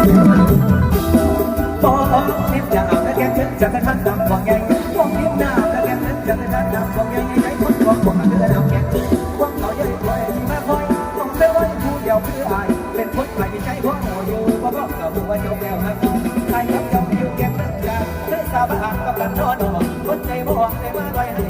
บอกนิดอย่าาต่แก้มจะได้ทันดำของไงมองนิดหน้าต่แก้มจะได้ทันดำของไงไงคนของผมอาจจะได้ดำแก้มควงเขาใหญ่คอยมีมาคอยต้งเล่นไว้ผู้เดียวคืออายเป็นคนใหม่ใจหัวหัวอยู่เพราะเขาบอกว่าเจ้าแก้วหักใครกัจ้าอยู่แก้มนั้นจ้าเธอสาบานกับกันนอนคนใจบ่วกได้มาลอยให้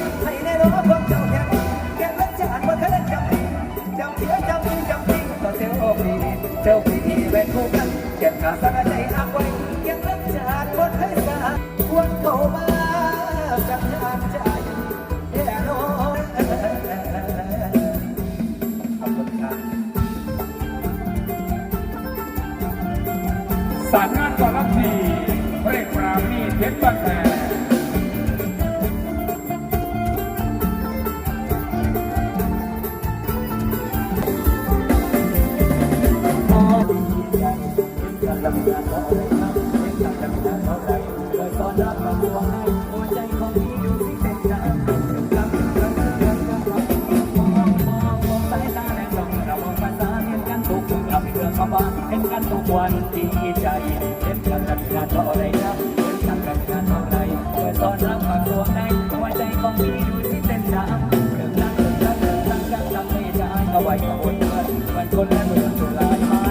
กาสนใจหักไว้ยังเลิกจากคนให้สาควรโตมาจังหานใจรัสารงานก่อนรับทีเระเกปรามีเพชรบ้าแพร วันที่ใจเล่นกันรักกันเตอะไรนะเล่นกันรักกันเตอะไรเพื่อตอนรับปากตัวในหัวใจของพี่ดูที่เต้นทางเรื่องรักเรื่องรักเรื่องรักรัทำให้ได้เอาไว้ก็อดเกินมันคนและเมืองตุลาย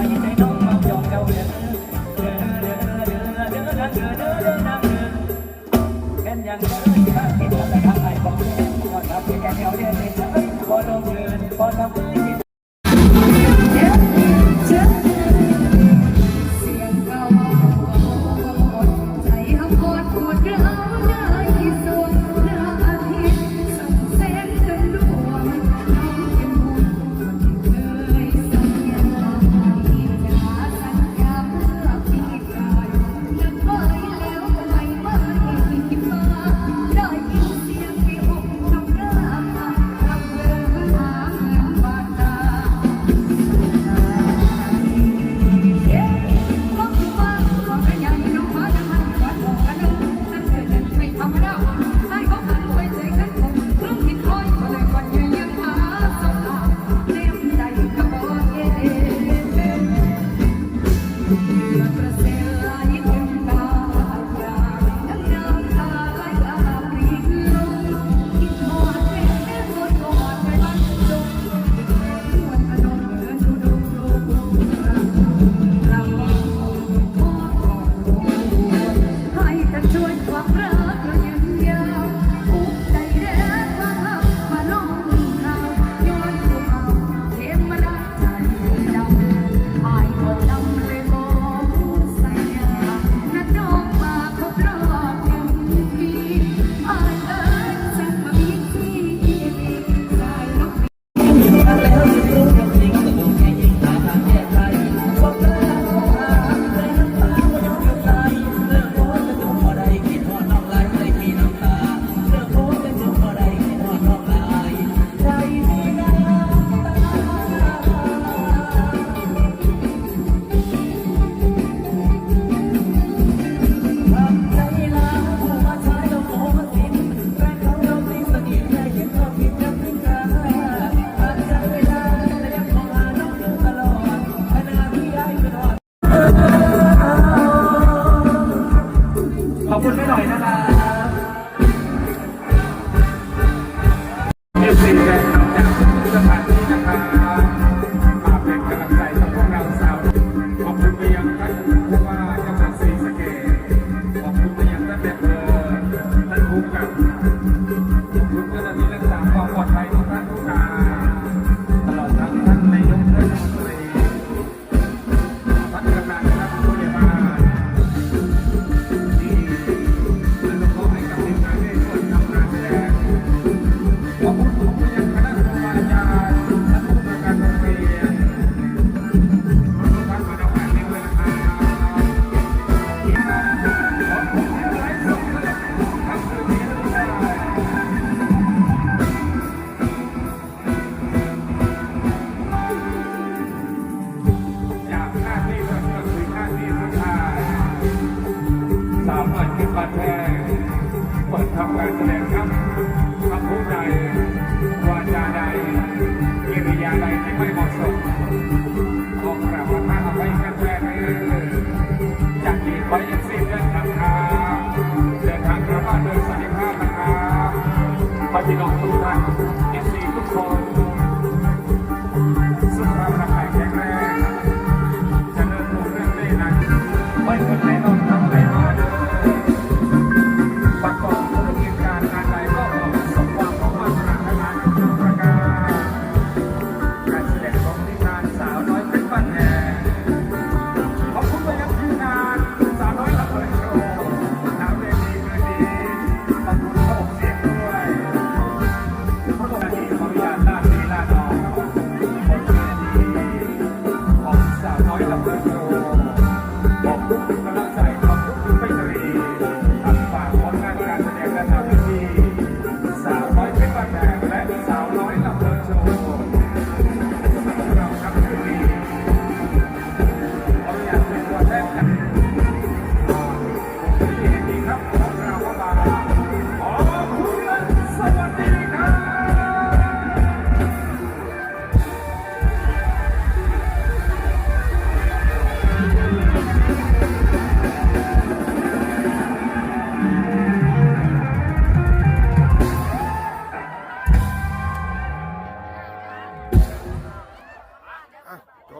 น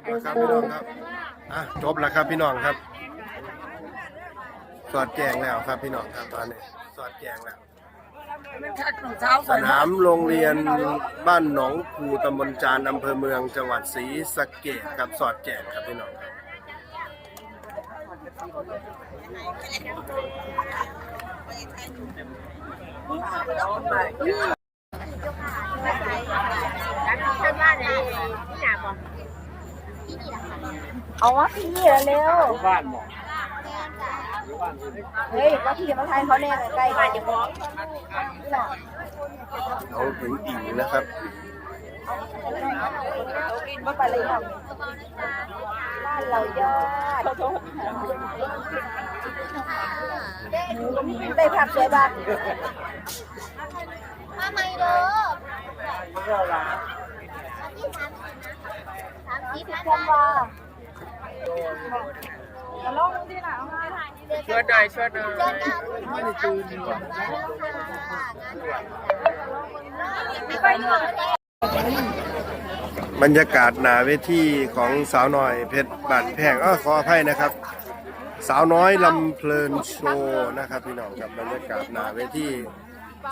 บแล้วครับพี่น้องครับอะจบแล้วครับพี่น้องครับ สอดแจงแล้วครับพี่น้องครับตอนนี้สอดแจงแล้ว สนามโรงเรียนบ้านหนองคูตำบลจานอำเภอเมืองจังหวัดศรีสะเกษครับสอดแจงครับพี่น้องครับ เอาว่าพี่เร็วบ้านเฮ้ยว่าพี่มาทายเขาแน่ใกล้บ้านจะบอกน้องถึงอิงนะครับว่าไปเลยครับบ้านเรายอดได้ภาพสวยบ้างมาใหม่เด้อ สามสิบนะแค่ว่าลองที่ไหนช่วยหน่อยช่วยหน่อยชวยหน่อยไม่ได้ตื่นไม่ไปหน่อยบรรยากาศหนาเวทีของสาวน้อยเพชรบาดแพงอ้อขออภัยนะครับ สาวน้อยลำเพลินโชว์นะครับพี่น้องครับบรรยากาศหนาเวที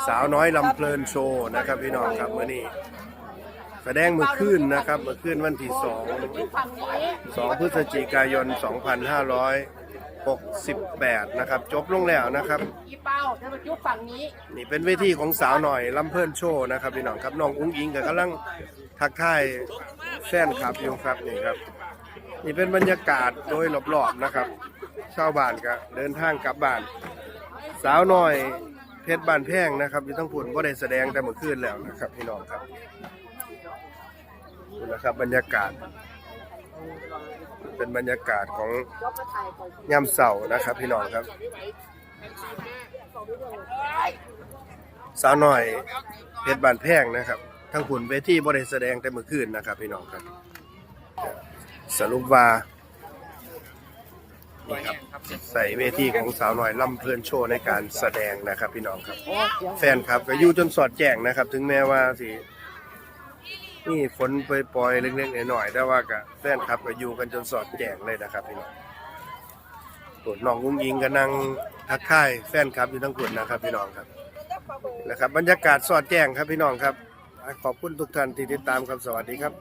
สาวน้อยลำเพลินโชว์นะครับพี่น้องครับเมื่อนี้ แสดงเมื่อคืนนะครับ เมื่อคืนวันที่สองสองพฤศจิกายน 2568 นะครับ จบลงแล้วนะครับอีเป้าจะมาจุ๊บฝั่งนี้ นี่เป็นเวทีของสาวหน่อยลำเพิ่นโชว์นะครับพี่น้องครับน้องอุ้งอิงก็กำลังทักทายแฟนคลับอยู่ครับนี่ครับ นี่เป็นบรรยากาศโดยรอบๆนะครับชาวบ้านก็เดินทางกลับบ้าน สาวน้อยเพชรบ้านแพงนะครับอยู่ทั้งผุนก็ได้แสดงแต่เมื่อคืนแล้วนะครับพี่น้องครับ นะครับบรรยากาศ เป็นบรรยากาศของยามเสาร์นะครับ พี่น้องครับ สาวหน่อยเพชรบานแพงนะครับ ทั้งผุนเวทีบริแสดงแต่เมื่อคืนนะครับ พี่น้องครับ สรุปว่านี่ครับใส่เวทีของสาวหน่อยล่ำเพลินโชว์ในการแสดงนะครับพี่น้องครับ แฟนครับก็อยู่จนสอดแจ้งนะครับ ถึงแม้ว่าสิ นี่ฝนปล่อยๆเล็กๆหน่อยๆแต่ว่ากับแฟนครับก็อยู่กันจนสอดแจงเลยนะครับพี่น้องปวดน้องกุ้งยิงก็นั่งทักทายแฟนครับอยู่ทั้งกลุ่นะครับพี่น้องครับนะครับ บรรยากาศสอดแจงครับพี่น้องครับ ขอบคุณทุกท่านที่ติดตามครับสวัสดีครับ